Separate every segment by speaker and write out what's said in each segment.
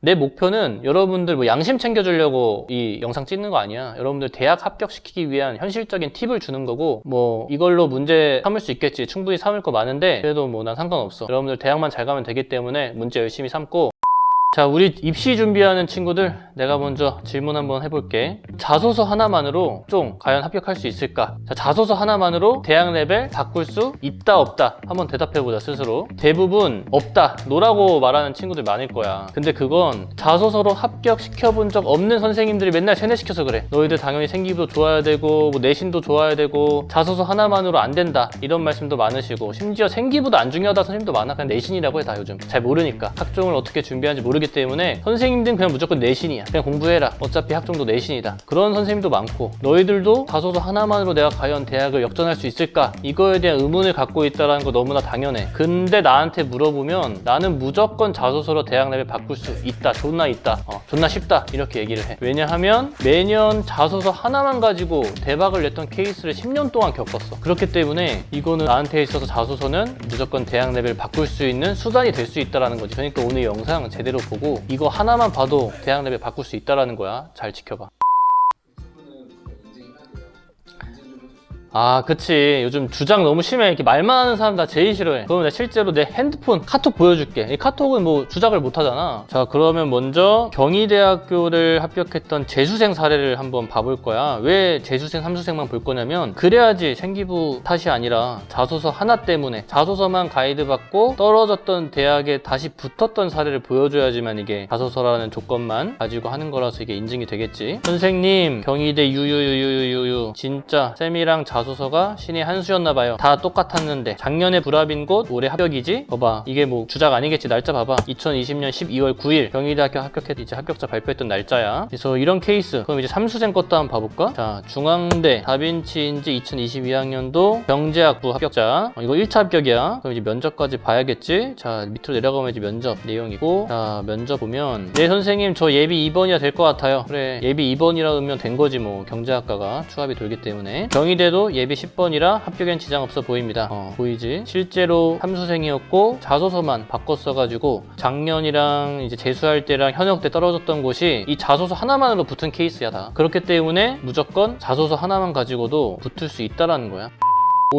Speaker 1: 내 목표는 여러분들 뭐 양심 챙겨주려고 이 영상 찍는 거 아니야. 여러분들 대학 합격시키기 위한 현실적인 팁을 주는 거고, 뭐 이걸로 문제 삼을 수 있겠지. 충분히 삼을 거 많은데, 그래도 뭐 난 상관없어. 여러분들 대학만 잘 가면 되기 때문에 문제 열심히 삼고, 자, 우리 입시 준비하는 친구들, 내가 먼저 질문 한번 해볼게. 자소서 하나만으로 좀 과연 합격할 수 있을까? 자, 자소서 하나만으로 대학 레벨 바꿀 수 있다, 없다? 한번 대답해보자, 스스로. 대부분 없다, 노라고 말하는 친구들 많을 거야. 근데 그건 자소서로 합격시켜본 적 없는 선생님들이 맨날 세뇌시켜서 그래. 너희들 당연히 생기도 좋아야 되고, 뭐 내신도 좋아야 되고, 자소서 하나만으로 안 된다. 이런 말씀도 많으시고, 심지어 생기보다 안 중요하다 선생님도 많아. 그냥 내신이라고 해, 다 요즘. 잘 모르니까. 학종을 어떻게 준비하는지 모르기 때문에 선생님들은 그냥 무조건 내신이야. 그냥 공부해라. 어차피 학종도 내신이다. 그런 선생님도 많고, 너희들도 자소서 하나만으로 내가 과연 대학을 역전할 수 있을까? 이거에 대한 의문을 갖고 있다는 거 너무나 당연해. 근데 나한테 물어보면 나는 무조건 자소서로 대학 레벨 바꿀 수 있다. 존나 있다. 어, 존나 쉽다. 이렇게 얘기를 해. 왜냐하면 매년 자소서 하나만 가지고 대박을 냈던 케이스를 10년 동안 겪었어. 그렇기 때문에 이거는 나한테 있어서 자소서는 무조건 대학 레벨 바꿀 수 있는 수단이 될 수 있다라는 거지. 그러니까 오늘 영상 제대로 보고 이거 하나만 봐도 대학 레벨 바꿀 수 있다라는 거야. 잘 지켜봐. 아, 그치. 요즘 주장 너무 심해. 이렇게 말만 하는 사람 다 제일 싫어해. 그럼 내가 실제로 내 핸드폰 카톡 보여줄게. 이 카톡은 뭐 주작을 못 하잖아. 자, 그러면 먼저 경희대학교를 합격했던 재수생 사례를 한번 봐볼 거야. 왜 재수생, 삼수생만 볼 거냐면 그래야지 생기부 탓이 아니라 자소서 하나 때문에 자소서만 가이드 받고 떨어졌던 대학에 다시 붙었던 사례를 보여줘야지만 이게 자소서라는 조건만 가지고 하는 거라서 이게 인증이 되겠지. 선생님, 경희대 유유유유유유 진짜 쌤이랑 자 소서가 신의 한 수였나 봐요. 다 똑같았는데 작년에 불합인 곳 올해 합격이지? 봐봐 이게 뭐 주작 아니겠지 날짜 봐봐 2020년 12월 9일 경희대학교 합격했 이제 합격자 발표했던 날짜야. 그래서 이런 케이스 그럼 이제 삼수생 것도 한번 봐볼까? 자 중앙대 다빈치인지 2022학년도 경제학부 합격자 어, 이거 1차 합격이야. 그럼 이제 면접까지 봐야겠지? 자 밑으로 내려가면 이제 면접 내용이고 자 면접 보면 네 선생님 저 예비 2번이야 될것 같아요. 그래 예비 2번이라면 된 거지 뭐 경제학과가 추합이 돌기 때문에 경희대도 예비 10번이라 합격엔 지장 없어 보입니다. 어, 보이지? 실제로 함수생이었고 자소서만 바꿨어가지고 작년이랑 이제 재수할 때랑 현역 때 떨어졌던 곳이 이 자소서 하나만으로 붙은 케이스야 다. 그렇기 때문에 무조건 자소서 하나만 가지고도 붙을 수 있다라는 거야.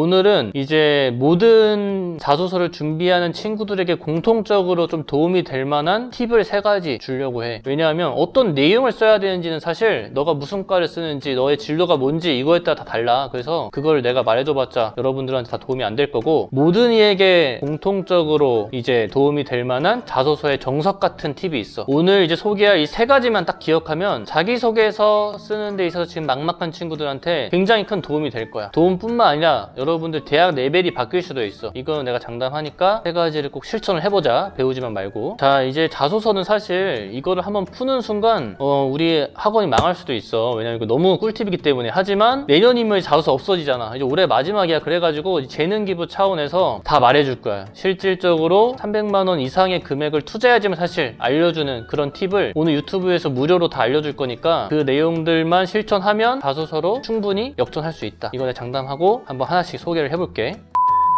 Speaker 1: 오늘은 이제 모든 자소서를 준비하는 친구들에게 공통적으로 좀 도움이 될 만한 팁을 세 가지 주려고 해. 왜냐하면 어떤 내용을 써야 되는지는 사실 너가 무슨 과를 쓰는지 너의 진로가 뭔지 이거에 따라 다 달라. 그래서 그걸 내가 말해줘봤자 여러분들한테 다 도움이 안 될 거고 모든 이에게 공통적으로 이제 도움이 될 만한 자소서의 정석 같은 팁이 있어. 오늘 이제 소개할 이 세 가지만 딱 기억하면 자기소개서 쓰는 데 있어서 지금 막막한 친구들한테 굉장히 큰 도움이 될 거야. 도움뿐만 아니라 여러분들 대학 레벨이 바뀔 수도 있어. 이거는 내가 장담하니까 세 가지를 꼭 실천을 해보자. 배우지만 말고. 자, 이제 자소서는 사실 이거를 한번 푸는 순간 어, 우리 학원이 망할 수도 있어. 왜냐면 이거 너무 꿀팁이기 때문에. 하지만 내년이면 자소서 없어지잖아. 이제 올해 마지막이야. 그래가지고 재능 기부 차원에서 다 말해줄 거야. 실질적으로 300만 원 이상의 금액을 투자해야지만 사실 알려주는 그런 팁을 오늘 유튜브에서 무료로 다 알려줄 거니까 그 내용들만 실천하면 자소서로 충분히 역전할 수 있다. 이거 내가 장담하고 한번 하나씩 소개를 해볼게.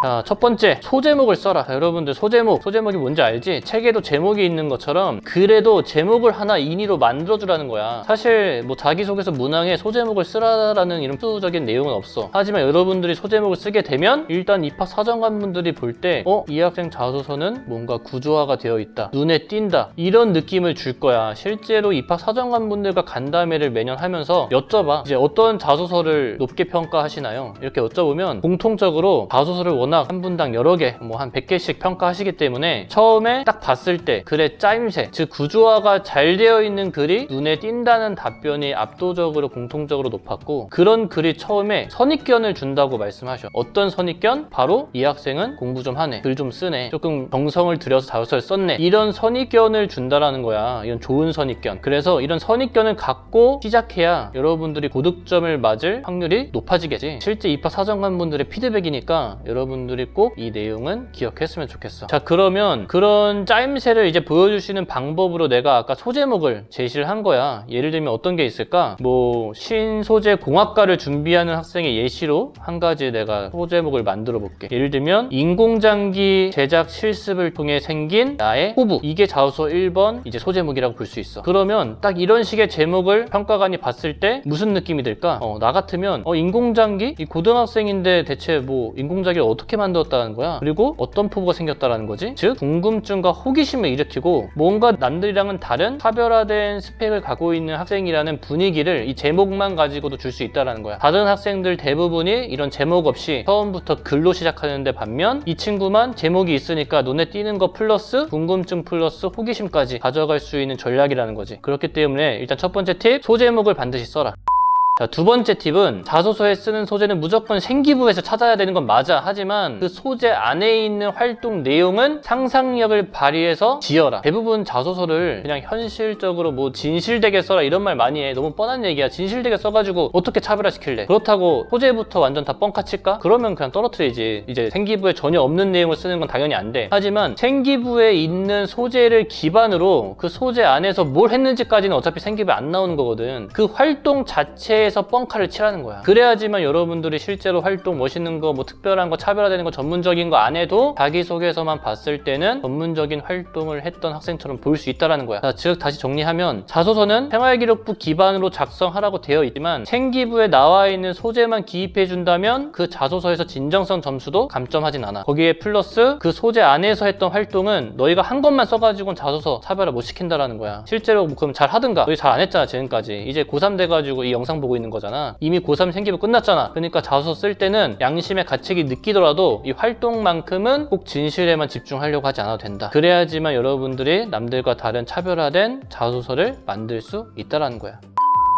Speaker 1: 자, 첫 번째, 소제목을 써라. 자, 여러분들, 소제목. 소제목이 뭔지 알지? 책에도 제목이 있는 것처럼, 그래도 제목을 하나 인위로 만들어주라는 거야. 사실, 뭐, 자기소개서 문항에 소제목을 쓰라라는 이런 수적인 내용은 없어. 하지만 여러분들이 소제목을 쓰게 되면, 일단 입학 사정관분들이 볼 때, 어? 이 학생 자소서는 뭔가 구조화가 되어 있다. 눈에 띈다. 이런 느낌을 줄 거야. 실제로 입학 사정관분들과 간담회를 매년 하면서 여쭤봐. 이제 어떤 자소서를 높게 평가하시나요? 이렇게 여쭤보면, 공통적으로 자소서를 워낙 한 분당 여러 개, 뭐 한 100개씩 평가하시기 때문에 처음에 딱 봤을 때 글의 짜임새, 즉 구조화가 잘 되어 있는 글이 눈에 띈다는 답변이 압도적으로 공통적으로 높았고 그런 글이 처음에 선입견을 준다고 말씀하셔. 어떤 선입견? 바로 이 학생은 공부 좀 하네, 글 좀 쓰네, 조금 정성을 들여서 자소서를 썼네. 이런 선입견을 준다라는 거야. 이건 좋은 선입견. 그래서 이런 선입견을 갖고 시작해야 여러분들이 고득점을 맞을 확률이 높아지겠지. 실제 입학 사정관 분들의 피드백이니까 여러분 여러 분들이 꼭 이 내용은 기억했으면 좋겠어. 자, 그러면 그런 짜임새를 이제 보여주시는 방법으로 내가 아까 소제목을 제시를 한 거야. 예를 들면 어떤 게 있을까? 뭐, 신소재 공학과를 준비하는 학생의 예시로 한 가지 내가 소제목을 만들어 볼게. 예를 들면, 인공장기 제작 실습을 통해 생긴 나의 호부. 이게 자소서 1번 이제 소제목이라고 볼 수 있어. 그러면 딱 이런 식의 제목을 평가관이 봤을 때 무슨 느낌이 들까? 어, 나 같으면 어, 인공장기? 이 고등학생인데 대체 뭐 인공장기를 어떻게 만들었다는 거야? 그리고 어떤 포부가 생겼다라는 거지? 즉 궁금증과 호기심을 일으키고 뭔가 남들이랑은 다른 차별화된 스펙을 갖고 있는 학생이라는 분위기를 이 제목만 가지고도 줄 수 있다라는 거야. 다른 학생들 대부분이 이런 제목 없이 처음부터 글로 시작하는데 반면 이 친구만 제목이 있으니까 눈에 띄는 거 플러스 궁금증 플러스 호기심까지 가져갈 수 있는 전략이라는 거지. 그렇기 때문에 일단 첫 번째 팁 소제목을 반드시 써라. 자, 두 번째 팁은 자소서에 쓰는 소재는 무조건 생기부에서 찾아야 되는 건 맞아. 하지만 그 소재 안에 있는 활동 내용은 상상력을 발휘해서 지어라. 대부분 자소서를 그냥 현실적으로 뭐 진실되게 써라 이런 말 많이 해. 너무 뻔한 얘기야. 진실되게 써가지고 어떻게 차별화시킬래? 그렇다고 소재부터 완전 다 뻥카 칠까? 그러면 그냥 떨어뜨리지. 이제 생기부에 전혀 없는 내용을 쓰는 건 당연히 안 돼. 하지만 생기부에 있는 소재를 기반으로 그 소재 안에서 뭘 했는지까지는 어차피 생기부에 안 나오는 거거든. 그 활동 자체에 서 뻥카를 칠하는 거야. 그래야지만 여러분들이 실제로 활동 멋있는 거, 뭐 특별한 거, 차별화되는 거, 전문적인 거 안 해도 자기소개서만 봤을 때는 전문적인 활동을 했던 학생처럼 보일 수 있다라는 거야. 자, 즉 다시 정리하면 자소서는 생활기록부 기반으로 작성하라고 되어 있지만 생기부에 나와 있는 소재만 기입해 준다면 그 자소서에서 진정성 점수도 감점하진 않아. 거기에 플러스 그 소재 안에서 했던 활동은 너희가 한 것만 써가지고는 자소서 차별화 못 시킨다라는 거야. 실제로 뭐 그럼 잘 하든가. 너희 잘 안 했잖아 지금까지. 이제 고3 돼가지고 이 영상 보고 있는 거잖아. 이미 고3 생기부 끝났잖아. 그러니까 자소서 쓸 때는 양심의 가책이 느끼더라도 이 활동만큼은 꼭 진실에만 집중하려고 하지 않아도 된다. 그래야지만 여러분들이 남들과 다른 차별화된 자소서를 만들 수 있다라는 거야.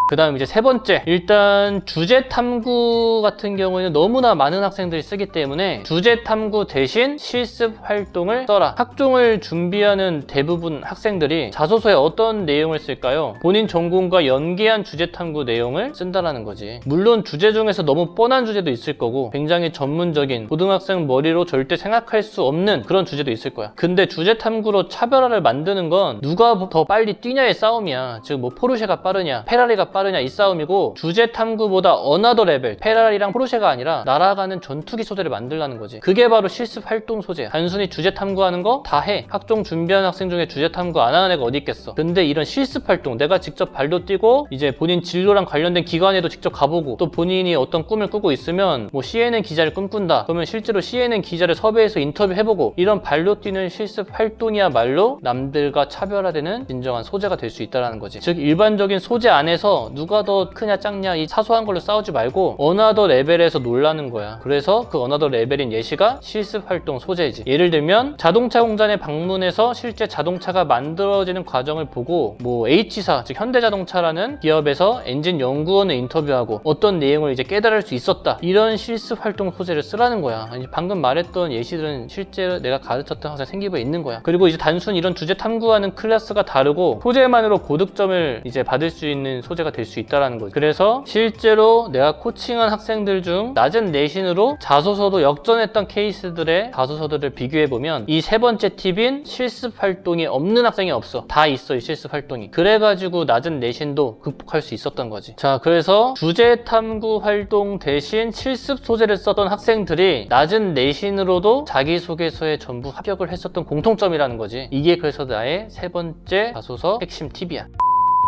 Speaker 1: 그 다음 이제 세 번째. 일단 주제 탐구 같은 경우에는 너무나 많은 학생들이 쓰기 때문에 주제 탐구 대신 실습 활동을 써라. 학종을 준비하는 대부분 학생들이 자소서에 어떤 내용을 쓸까요? 본인 전공과 연계한 주제 탐구 내용을 쓴다라는 거지. 물론 주제 중에서 너무 뻔한 주제도 있을 거고 굉장히 전문적인 고등학생 머리로 절대 생각할 수 없는 그런 주제도 있을 거야. 근데 주제 탐구로 차별화를 만드는 건 누가 더 빨리 뛰냐의 싸움이야. 즉 뭐 포르쉐가 빠르냐 페라리가 빠르냐 이 싸움이고 주제 탐구보다 어나더 레벨 페라리랑 포르쉐가 아니라 날아가는 전투기 소재를 만들라는 거지. 그게 바로 실습 활동 소재 단순히 주제 탐구하는 거 다 해. 학종 준비하는 학생 중에 주제 탐구 안 하는 애가 어디 있겠어? 근데 이런 실습 활동 내가 직접 발로 뛰고 이제 본인 진로랑 관련된 기관에도 직접 가보고 또 본인이 어떤 꿈을 꾸고 있으면 뭐 CNN 기자를 꿈꾼다. 그러면 실제로 CNN 기자를 섭외해서 인터뷰 해보고 이런 발로 뛰는 실습 활동이야말로 남들과 차별화되는 진정한 소재가 될 수 있다는 거지. 즉 일반적인 소재 안에서 누가 더 크냐 작냐 이 사소한 걸로 싸우지 말고 어나더 레벨에서 놀라는 거야. 그래서 그 어나더 레벨인 예시가 실습 활동 소재이지. 예를 들면 자동차 공장에 방문해서 실제 자동차가 만들어지는 과정을 보고 뭐 H사 즉 현대자동차라는 기업에서 엔진 연구원을 인터뷰하고 어떤 내용을 이제 깨달을 수 있었다. 이런 실습 활동 소재를 쓰라는 거야. 방금 말했던 예시들은 실제 내가 가르쳤던 학생 생기부에 있는 거야. 그리고 이제 단순 이런 주제 탐구하는 클래스가 다르고 소재만으로 고득점을 이제 받을 수 있는 소재가 될 수 있다라는 거죠. 그래서 실제로 내가 코칭한 학생들 중 낮은 내신으로 자소서도 역전했던 케이스들의 자소서들을 비교해 보면 이 세 번째 팁인 실습 활동이 없는 학생이 없어. 다 있어 이 실습 활동이. 그래가지고 낮은 내신도 극복할 수 있었던 거지. 자 그래서 주제 탐구 활동 대신 실습 소재를 썼던 학생들이 낮은 내신으로도 자기소개서에 전부 합격을 했었던 공통점이라는 거지. 이게 그래서 나의 세 번째 자소서 핵심 팁이야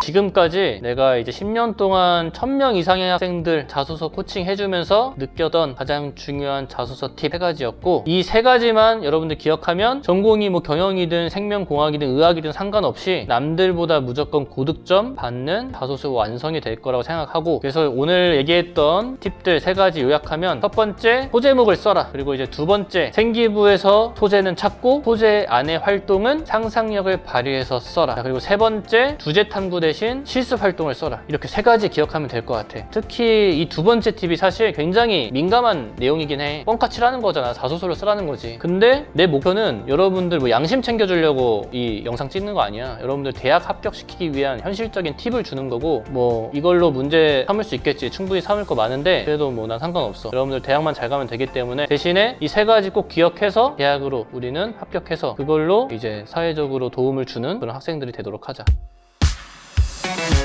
Speaker 1: 지금까지 내가 이제 10년 동안 1000명 이상의 학생들 자소서 코칭 해주면서 느꼈던 가장 중요한 자소서 팁 세 가지였고 이 세 가지만 여러분들 기억하면 전공이 뭐 경영이든 생명공학이든 의학이든 상관없이 남들보다 무조건 고득점 받는 자소서 완성이 될 거라고 생각하고 그래서 오늘 얘기했던 팁들 세 가지 요약하면 첫 번째 소제목을 써라. 그리고 이제 두 번째 생기부에서 소재는 찾고 소재 안의 활동은 상상력을 발휘해서 써라. 자, 그리고 세 번째 주제 탐구 대신 실습 활동을 써라. 이렇게 세 가지 기억하면 될 것 같아. 특히 이 두 번째 팁이 사실 굉장히 민감한 내용이긴 해. 뻥카 치라는 거잖아. 자소서를 쓰라는 거지. 근데 내 목표는 여러분들 뭐 양심 챙겨주려고 이 영상 찍는 거 아니야. 여러분들 대학 합격시키기 위한 현실적인 팁을 주는 거고 뭐 이걸로 문제 삼을 수 있겠지. 충분히 삼을 거 많은데 그래도 뭐 난 상관없어. 여러분들 대학만 잘 가면 되기 때문에 대신에 이 세 가지 꼭 기억해서 대학으로 우리는 합격해서 그걸로 이제 사회적으로 도움을 주는 그런 학생들이 되도록 하자. Thank you.